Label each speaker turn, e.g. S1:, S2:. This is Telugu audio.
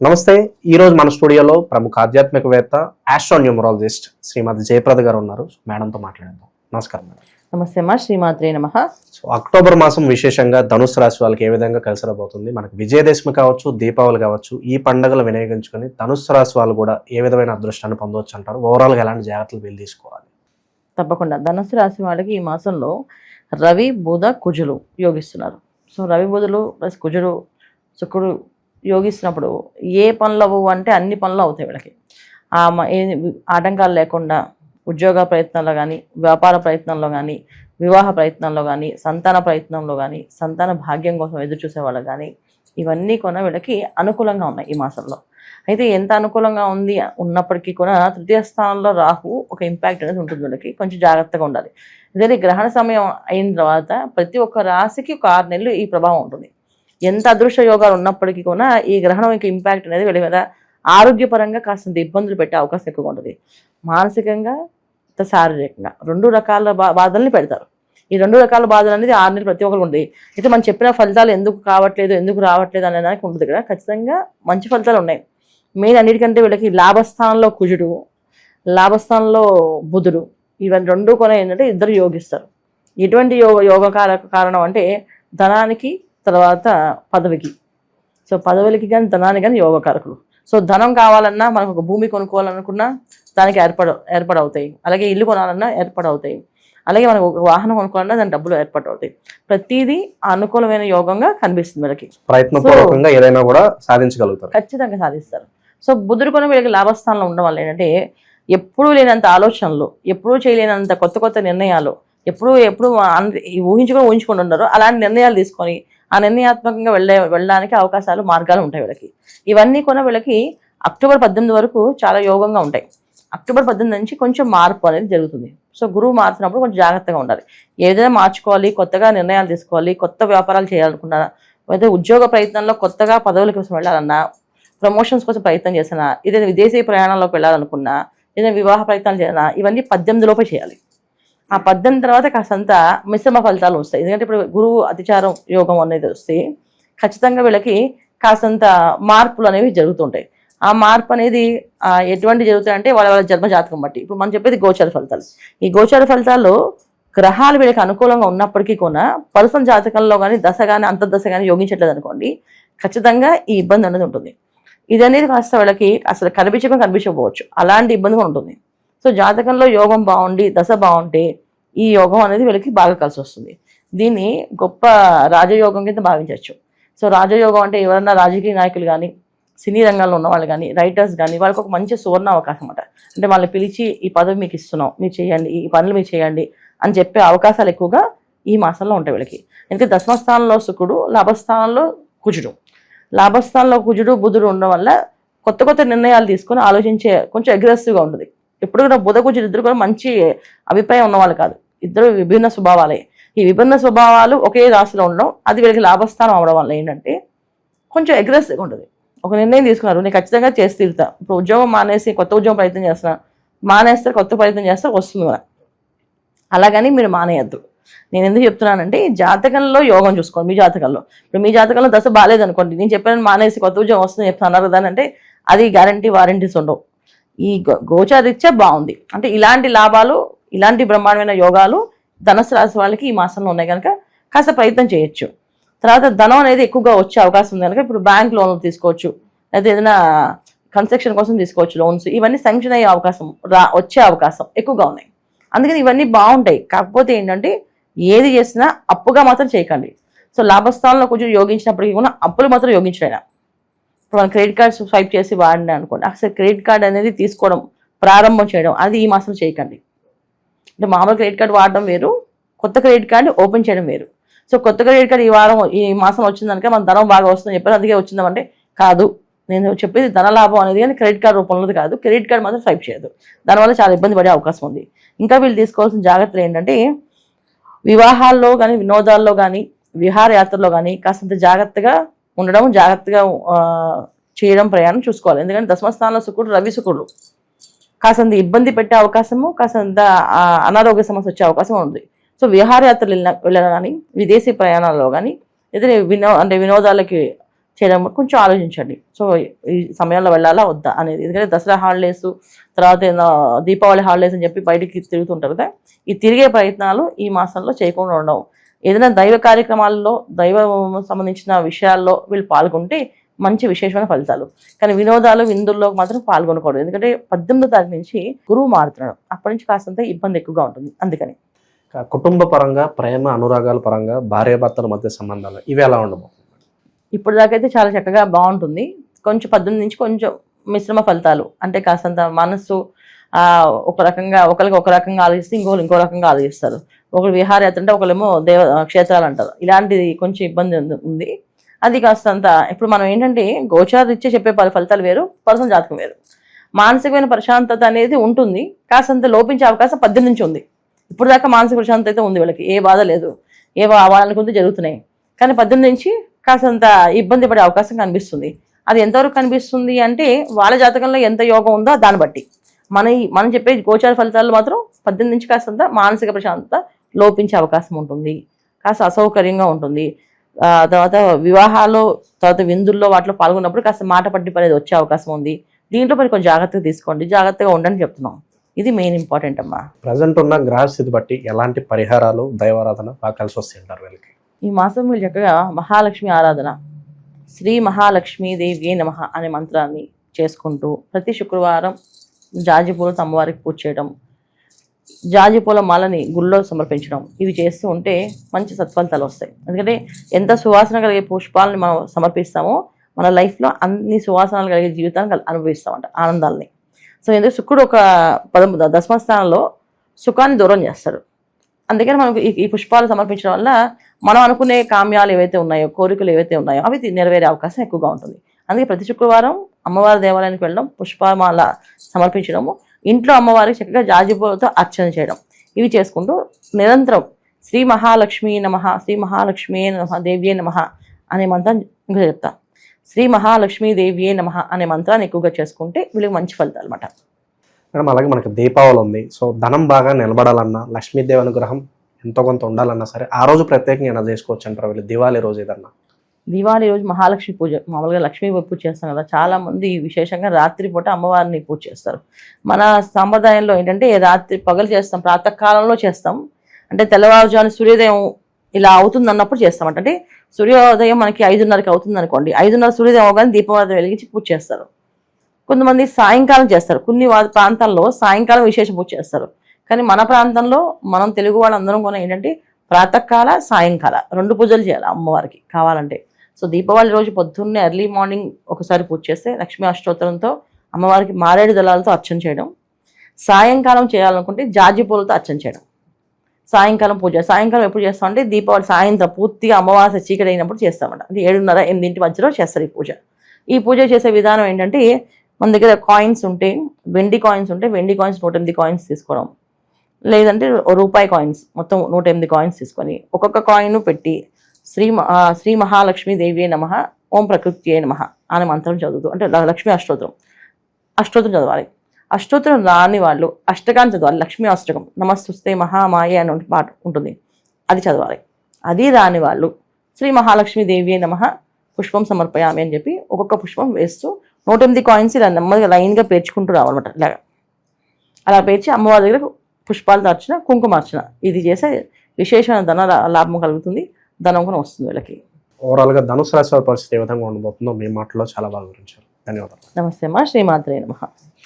S1: నమస్తే ఈ రోజు మన స్టూడియోలో ప్రముఖ ఆధ్యాత్మికవేత్త ఆస్ట్రోన్యూమరాలజిస్ట్ శ్రీమతి జయప్రద గారు ఉన్నారు. మేడంతో మాట్లాడదాం. నమస్కారం మేడం.
S2: నమస్తే అమ్మా శ్రీమాత్రే నమ.
S1: సో అక్టోబర్ మాసం విశేషంగా ధనుసు రాశి వాళ్ళకి ఏ విధంగా కలిసి రాబోతుంది మనకి విజయదశమి కావచ్చు దీపావళి కావచ్చు ఈ పండుగలు వినియోగించుకొని ధనుసు రాశి వాళ్ళు కూడా ఏ విధమైన అదృష్టాన్ని పొందవచ్చు అంటారు? ఓవరాల్గా ఎలాంటి జాగ్రత్తలు వీళ్ళు తీసుకోవాలి?
S2: తప్పకుండా. ధనుసు రాశి వాళ్ళకి ఈ మాసంలో రవి బుధ కుజులు యోగిస్తున్నారు. సో రవి బుధులు ప్లస్ కుజుడు శుక్రుడు యోగిస్తున్నప్పుడు ఏ పనులు అవ్వవు అంటే అన్ని పనులు అవుతాయి వీళ్ళకి. ఆటంకాలు లేకుండా ఉద్యోగ ప్రయత్నంలో కానీ వ్యాపార ప్రయత్నంలో కానీ వివాహ ప్రయత్నంలో కానీ సంతాన ప్రయత్నంలో కానీ సంతాన భాగ్యం కోసం ఎదురు చూసేవాళ్ళు కానీ ఇవన్నీ కూడా వీళ్ళకి అనుకూలంగా ఉన్నాయి ఈ మాసంలో. అయితే ఎంత అనుకూలంగా ఉంది ఉన్నప్పటికీ కూడా తృతీయ స్థానంలో రాహు ఒక ఇంపాక్ట్ అనేది ఉంటుంది వీళ్ళకి. కొంచెం జాగ్రత్తగా ఉండాలి. ఇదే గ్రహణ సమయం అయిన తర్వాత ప్రతి ఒక్క రాశికి ఒక ఆరు నెలలు ఈ ప్రభావం ఉంటుంది. ఎంత అదృష్ట యోగాలు ఉన్నప్పటికీ కూడా ఈ గ్రహణం యొక్క ఇంపాక్ట్ అనేది వీళ్ళ మీద ఆరోగ్యపరంగా కాస్తంత ఇబ్బందులు పెట్టే అవకాశం ఎక్కువగా ఉంటుంది. మానసికంగా శారీరకంగా రెండు రకాల బా బాధల్ని పెడతారు. ఈ రెండు రకాల బాధలు అనేది ఆరు నెలలు ప్రతి ఒక్కరు ఉంది అయితే మనం చెప్పిన ఫలితాలు ఎందుకు కావట్లేదు ఎందుకు రావట్లేదు అనే దానికి ఉంటుంది ఇక్కడ ఖచ్చితంగా మంచి ఫలితాలు ఉన్నాయి. మెయిన్ అన్నిటికంటే వీళ్ళకి లాభస్థానంలో కుజుడు లాభస్థానంలో బుధుడు ఇవన్నీ రెండు కూడా ఏంటంటే ఇద్దరు యోగిస్తారు. ఎటువంటి యోగ యోగ కార- కారణం అంటే ధనానికి తర్వాత పదవికి. సో పదవులకి కానీ ధనానికి కానీ యోగకారకులు. సో ధనం కావాలన్నా మనకు ఒక భూమి కొనుక్కోవాలనుకున్నా దానికి ఏర్పడ ఏర్పడవుతాయి. అలాగే ఇల్లు కొనాలన్నా ఏర్పడవుతాయి. అలాగే మనకు ఒక వాహనం కొనుక్కోవాలన్నా దాని డబ్బులు ఏర్పడవుతాయి. ప్రతిదీ అనుకూలమైన యోగంగా కనిపిస్తుంది వీళ్ళకి
S1: ప్రయత్నపూర్వకంగా ఏదైనా కూడా సాధించగలుగుతారు.
S2: ఖచ్చితంగా సాధిస్తారు. సో బుధుడు కూడా వీళ్ళకి లాభస్థానంలో ఉండడం వల్ల ఏంటంటే ఎప్పుడూ లేనంత ఆలోచనలు ఎప్పుడూ చేయలేనంత కొత్త కొత్త నిర్ణయాలు ఎప్పుడు ఎప్పుడు ఊహించుకొని ఊహించుకొని ఉన్నారు అలాంటి నిర్ణయాలు తీసుకొని ఆ నిర్ణయాత్మకంగా వెళ్ళే వెళ్ళడానికి అవకాశాలు మార్గాలు ఉంటాయి వీళ్ళకి. ఇవన్నీ కూడా వీళ్ళకి అక్టోబర్ పద్దెనిమిది వరకు చాలా యోగంగా ఉంటాయి. అక్టోబర్ పద్దెనిమిది నుంచి కొంచెం మార్పు అనేది జరుగుతుంది. సో గురువు మారుతున్నప్పుడు కొంచెం జాగ్రత్తగా ఉండాలి. ఏదైనా మార్చుకోవాలి కొత్తగా నిర్ణయాలు తీసుకోవాలి కొత్త వ్యాపారాలు చేయాలనుకున్నా లేదా ఉద్యోగ ప్రయత్నంలో కొత్తగా పదవుల కోసం వెళ్ళాలన్నా ప్రమోషన్స్ కోసం ప్రయత్నం చేసినా ఏదైనా విదేశీ ప్రయాణంలోకి వెళ్ళాలనుకున్నా ఏదైనా వివాహ ప్రయత్నాలు చేయాలన్నా ఇవన్నీ పద్దెనిమిది లోపే చేయాలి. ఆ పద్దెనిమిది తర్వాత కాస్తంత మిశ్రమ ఫలితాలు వస్తాయి. ఎందుకంటే ఇప్పుడు గురువు అతిచారం యోగం అనేది వస్తే ఖచ్చితంగా వీళ్ళకి కాస్తంత మార్పులు అనేవి జరుగుతుంటాయి. ఆ మార్పు అనేది ఎటువంటి జరుగుతాయంటే వాళ్ళ వాళ్ళ జన్మ జాతకం బట్టి. ఇప్పుడు మనం చెప్పేది గోచర ఫలితాలు. ఈ గోచర ఫలితాల్లో గ్రహాలు వీళ్ళకి అనుకూలంగా ఉన్నప్పటికీ కూడా పర్సన్ జాతకంలో కానీ దశ కానీ అంతర్దశ కానీ యోగించట్లేదు అనుకోండి ఖచ్చితంగా ఈ ఇబ్బంది అనేది ఉంటుంది. ఇది అనేది కాస్త వీళ్ళకి అసలు కనిపించకుండా కనిపించకపోవచ్చు. అలాంటి ఇబ్బంది కూడా ఉంటుంది. సో జాతకంలో యోగం బాగుండి దశ బాగుంటే ఈ యోగం అనేది వీళ్ళకి బాగా కలిసి వస్తుంది. దీన్ని గొప్ప రాజయోగం కింద భావించవచ్చు. సో రాజయోగం అంటే ఎవరన్నా రాజకీయ నాయకులు కానీ సినీ రంగంలో ఉన్న వాళ్ళు కానీ రైటర్స్ కానీ వాళ్ళకి ఒక మంచి సువర్ణ అవకాశం అంట అంటే వాళ్ళని పిలిచి ఈ పదవి మీకు ఇస్తున్నాం మీరు చేయండి ఈ పనులు మీరు చేయండి అని చెప్పే అవకాశాలు ఎక్కువగా ఈ మాసంలో ఉంటాయి వీళ్ళకి. ఎందుకంటే దశమస్థానంలో శుకుడు లాభస్థానంలో కుజుడు. లాభస్థానంలో కుజుడు బుధుడు ఉండడం వల్ల కొత్త కొత్త నిర్ణయాలు తీసుకొని ఆలోచించే కొంచెం అగ్రెసివ్గా ఉంటుంది. ఎప్పుడు కూడా బుధ కుజుడు ఇద్దరు కూడా మంచి అభిప్రాయం ఉన్నవాళ్ళు కాదు. ఇద్దరు విభిన్న స్వభావాలే. ఈ విభిన్న స్వభావాలు ఒకే రాశిలో ఉండడం అది వీళ్ళకి లాభస్థానం అవడం వల్ల ఏంటంటే కొంచెం అగ్రెసివ్గా ఉంటుంది. ఒక నిర్ణయం తీసుకున్నారు నేను ఖచ్చితంగా చేసి తీరుతా. ఇప్పుడు ఉద్యోగం మానేసి కొత్త ఉద్యోగం ప్రయత్నం చేస్తున్నా మానేస్తే కొత్త ప్రయత్నం చేస్తే వస్తుంది కూడా అలాగని మీరు మానేయద్దు. నేను ఎందుకు చెప్తున్నానంటే జాతకంలో యోగం చూసుకోండి మీ జాతకంలో. ఇప్పుడు మీ జాతకంలో దశ బాగాలేదనుకోండి నేను చెప్పాను మానేసి కొత్త ఉద్యోగం వస్తుంది చెప్తున్నారు అన్నారు అంటే అది గ్యారంటీ వారంటీస్ ఉండవు. ఈ గో- గోచారీత్యా బాగుంది. అంటే ఇలాంటి లాభాలు ఇలాంటి బ్రహ్మాండమైన యోగాలు ధనస్సు రాశి వాళ్ళకి ఈ మాసంలో ఉన్నాయి కనుక కాస్త ప్రయత్నం చేయొచ్చు. తర్వాత ధనం అనేది ఎక్కువగా వచ్చే అవకాశం ఉంది కనుక ఇప్పుడు బ్యాంక్ లోన్లు తీసుకోవచ్చు లేదా ఏదైనా కన్స్ట్రక్షన్ కోసం తీసుకోవచ్చు లోన్స్. ఇవన్నీ శాంక్షన్ అయ్యే అవకాశం రా వచ్చే అవకాశం ఎక్కువగా ఉన్నాయి. అందుకని ఇవన్నీ బాగుంటాయి. కాకపోతే ఏంటంటే ఏది చేసినా అప్పుగా మాత్రం చేయకండి. సో లాభస్థానంలో కొంచెం యోగించినప్పటికీ కూడా అప్పులు మాత్రం యోగించలేనా మనం క్రెడిట్ కార్డ్ స్వైప్ చేసి వాడినా అనుకోండి. అసలు క్రెడిట్ కార్డ్ అనేది తీసుకోవడం ప్రారంభం చేయడం అది ఈ మాసం చేయకండి. అంటే మామూలు క్రెడిట్ కార్డ్ వాడడం వేరు కొత్త క్రెడిట్ కార్డ్ ఓపెన్ చేయడం వేరు. సో కొత్త క్రెడిట్ కార్డ్ ఈ వారం ఈ మాసం వచ్చిందనుక మన ధనం బాగా వస్తుందని చెప్పారు అందుకే వచ్చిందామంటే కాదు. నేను చెప్పేది ధన లాభం అనేది కానీ క్రెడిట్ కార్డ్ రూపంలో కాదు. క్రెడిట్ కార్డ్ మాత్రం స్వైప్ చేయదు దానివల్ల చాలా ఇబ్బంది పడే అవకాశం ఉంది. ఇంకా వీళ్ళు తీసుకోవాల్సిన జాగ్రత్తలు ఏంటంటే వివాహాల్లో కానీ వినోదాల్లో కానీ విహారయాత్రలో కానీ కాస్తంత జాగ్రత్తగా ఉండడం జాగ్రత్తగా చేయడం ప్రయాణం చూసుకోవాలి. ఎందుకంటే దశమ స్థానంలో శుకుడు రవి శుకుడు కాసంత ఇబ్బంది పెట్టే అవకాశము కాసంత అనారోగ్య సమస్య వచ్చే అవకాశం ఉంది. సో విహారయాత్రలు వెళ్ళిన వెళ్ళినా కానీ విదేశీ ప్రయాణాల్లో కానీ ఏదైనా వినో అంటే వినోదాలకి చేయడం కొంచెం ఆలోచించండి. సో ఈ సమయంలో వెళ్ళాలా వద్దా అనేది. ఎందుకంటే దసరా హాలిడేస్ తర్వాత ఏదో దీపావళి హాలిడేస్ అని చెప్పి బయటికి తిరుగుతుంటారు కదా ఈ తిరిగే ప్రయత్నాలు ఈ మాసంలో చేయకుండా ఉండవు. ఏదైనా దైవ కార్యక్రమాల్లో దైవ సంబంధించిన విషయాల్లో వీళ్ళు పాల్గొంటే మంచి విశేషమైన ఫలితాలు. కానీ వినోదాలు విందుల్లో మాత్రం పాల్గొనకూడదు. ఎందుకంటే పద్దెనిమిదో తారీఖు నుంచి గురువు మారుతున్నాడు. అప్పటి నుంచి కాస్తంత ఇబ్బంది ఎక్కువగా ఉంటుంది. అందుకని.
S1: కుటుంబ పరంగా ప్రేమ అనురాగాల పరంగా భార్యాభర్తల మధ్య సంబంధాలు ఇవి ఎలా ఉండబోతుంది
S2: ఇప్పుడు దాకైతే చాలా చక్కగా బాగుంటుంది. కొంచెం పద్దెనిమిది నుంచి కొంచెం మిశ్రమ ఫలితాలు. అంటే కాస్తంత మనస్సు ఒక రకంగా ఒకరికి ఒక రకంగా ఆలోచిస్తే ఇంకోరు ఇంకో రకంగా ఆలోచిస్తారు. ఒకరు విహారయాత్ర అంటే ఒకరేమో దేవ క్షేత్రాలు అంటారు. ఇలాంటిది కొంచెం ఇబ్బంది ఉంది- అది కాస్తంత ఇప్పుడు మనం ఏంటంటే గోచారు ఇచ్చే చెప్పే ఫలితాలు వేరు పర్సనల్ జాతకం వేరు. మానసికమైన ప్రశాంతత అనేది ఉంటుంది కాస్తంత లోపించే అవకాశం పద్దెనిమిది నుంచి ఉంది. ఇప్పుడు దాకా మానసిక ప్రశాంతత అయితే ఉంది వీళ్ళకి ఏ బాధ లేదు. ఏ వాళ్ళకి జరుగుతున్నాయి. కానీ పద్దెనిమిది నుంచి కాస్తంత ఇబ్బంది పడే అవకాశం కనిపిస్తుంది. అది ఎంతవరకు కనిపిస్తుంది అంటే వాళ్ళ జాతకంలో ఎంత యోగం ఉందో దాన్ని బట్టి. మన మనం చెప్పే గోచార ఫలితాలు మాత్రం పద్దెనిమిది నుంచి కాస్తంత మానసిక ప్రశాంతత లోపించే అవకాశం ఉంటుంది. కాస్త అసౌకర్యంగా ఉంటుంది. తర్వాత వివాహాలు తర్వాత విందుల్లో వాటిలో పాల్గొన్నప్పుడు కాస్త మాట పట్టి పడేది వచ్చే అవకాశం ఉంది. దీంట్లో మరి కొంచెం జాగ్రత్తగా తీసుకోండి. జాగ్రత్తగా ఉండండి చెప్తున్నాం. ఇది మెయిన్ ఇంపార్టెంట్ అమ్మా.
S1: ప్రజెంట్ ఉన్న గ్రహస్థితి బట్టి ఎలాంటి పరిహారాలు దైవారాధన బాగా కలిసి వస్తాయి అంటారు వీళ్ళకి?
S2: ఈ మాసం మీరు చక్కగా మహాలక్ష్మి ఆరాధన శ్రీ మహాలక్ష్మీ దేవి నమ అనే మంత్రాన్ని చేసుకుంటూ ప్రతి శుక్రవారం జాజి పూలతో అమ్మవారికి పూజ చేయడం జాజి పూల మాలని గుళ్ళో సమర్పించడం. ఇవి చేస్తూ ఉంటే మంచి సత్ఫలితాలు వస్తాయి. ఎందుకంటే ఎంత సువాసన కలిగే పుష్పాలని మనం సమర్పిస్తామో మన లైఫ్లో అన్ని సువాసనలు కలిగే జీవితాన్ని అనుభవిస్తామంట ఆనందాలని. సో ఎందుకంటే శుక్రుడు ఒక పదం దశమ స్థానంలో సుఖాన్ని దూరం చేస్తాడు. అందుకని మనకు ఈ- పుష్పాలు సమర్పించడం వల్ల మనం అనుకునే కామ్యాలు ఏవైతే ఉన్నాయో కోరికలు ఏవైతే ఉన్నాయో అవి నెరవేరే అవకాశం ఎక్కువగా ఉంటుంది. అందుకే ప్రతి శుక్రవారం అమ్మవారి దేవాలయానికి వెళ్ళడం పుష్పమాల సమర్పించడము ఇంట్లో అమ్మవారికి చక్కగా జాజిపూలతో అర్చన చేయడం. ఇవి చేసుకుంటూ నిరంతరం శ్రీ మహాలక్ష్మి నమ శ్రీ మహాలక్ష్మీ నమ దేవ్యే నమ అనే మంత్రాన్ని ఇంకా చెప్తా. శ్రీ మహాలక్ష్మీ దేవ్యే నమ అనే మంత్రాన్ని ఎక్కువగా చేసుకుంటే వీళ్ళకి మంచి ఫలితాలు అనమాట
S1: మేడం అలాగే మనకి దీపావళి ఉంది. సో ధనం బాగా నిలబడాలన్నా లక్ష్మీదేవి అనుగ్రహం ఎంతో కొంత ఉండాలన్నా సరే ఆ రోజు ప్రత్యేకంగా ఏమైనా చేసుకోవచ్చు అంటారు వీళ్ళు? దివాళీ రోజు ఏదన్నా?
S2: దివాళీ రోజు మహాలక్ష్మి పూజ మామూలుగా లక్ష్మీ పూజ చేస్తాం కదా చాలామంది విశేషంగా రాత్రిపూట అమ్మవారిని పూజ చేస్తారు. మన సాంప్రదాయంలో ఏంటంటే రాత్రి పగలు చేస్తాం ప్రాతకాలంలో చేస్తాం. అంటే తెల్లవారుజాను సూర్యోదయం ఇలా అవుతుంది అన్నప్పుడు చేస్తామంట అంటే సూర్యోదయం మనకి ఐదున్నరకి అవుతుంది అనుకోండి ఐదున్నర సూర్యోదయం అవగానే దీపావళి వెలిగించి పూజ చేస్తారు. కొంతమంది సాయంకాలం చేస్తారు. కొన్ని ప్రాంతాల్లో సాయంకాలం విశేష పూజ చేస్తారు. కానీ మన ప్రాంతంలో మనం తెలుగు వాళ్ళందరం కూడా ఏంటంటే ప్రాతకాల సాయంకాల రెండు పూజలు చేయాలి అమ్మవారికి కావాలంటే. సో దీపావళి రోజు పొద్దున్నే ఎర్లీ మార్నింగ్ ఒకసారి పూజ చేస్తే లక్ష్మీ అష్టోత్తరంతో అమ్మవారికి మారేడు దళాలతో అర్చన చేయడం. సాయంకాలం చేయాలనుకుంటే జాజి పూలతో అర్చన చేయడం. సాయంకాలం పూజ. సాయంకాలం ఎప్పుడు చేస్తామంటే దీపావళి సాయంత్రం పూర్తిగా అమ్మవారి చీకటి అయినప్పుడు చేస్తామంట. అంటే ఏడున్నర ఎనిమిదింటి మధ్యలో చేస్తారు ఈ పూజ. ఈ పూజ చేసే విధానం ఏంటంటే మన దగ్గర కాయిన్స్ ఉంటే వెండి కాయిన్స్ ఉంటే వెండి కాయిన్స్ నూట ఎనిమిది కాయిన్స్ తీసుకోవడం. లేదంటే రూపాయి కాయిన్స్ మొత్తం నూట ఎనిమిది కాయిన్స్ తీసుకొని ఒక్కొక్క కాయిన్ పెట్టి శ్రీ శ్రీ మహాలక్ష్మీదేవి నమ ఓం ప్రకృతియే నమ అనే మంత్రం చదువుతూ అంటే లక్ష్మీ అష్టోత్తరం అష్టోత్తరం చదవాలి. అష్టోత్తరం రాని వాళ్ళు అష్టకాన్ని చదవాలి. లక్ష్మీ అష్టకం. నమస్తుస్తే మహామాయ అని పాట ఉంటుంది. అది చదవాలి. అది రాని వాళ్ళు శ్రీ మహాలక్ష్మీదేవి నమ పుష్పం సమర్పయామి అని చెప్పి ఒక్కొక్క పుష్పం వేస్తూ నూట ఎనిమిది కాయిన్స్ ఇలా నెమ్మదిగా లైన్గా పేర్చుకుంటూ రావాలన్నమాట. ఇలాగా. అలా పేర్చి అమ్మవారి దగ్గర పుష్పాలు అర్చన కుంకుమార్చన. ఇది చేసే విశేషమైన ధన లా- లాభం కలుగుతుంది. ధనం కూడా వస్తుంది వీళ్ళకి.
S1: ఓవరాల్గా ధనుసు రాశి పరిస్థితి ఏ విధంగా ఉండబోతుందో మీ మాటలో చాలా బాగా వివరించారు. ధన్యవాదాలు.
S2: నమస్తే అమ్మా శ్రీమాత్రే నమ.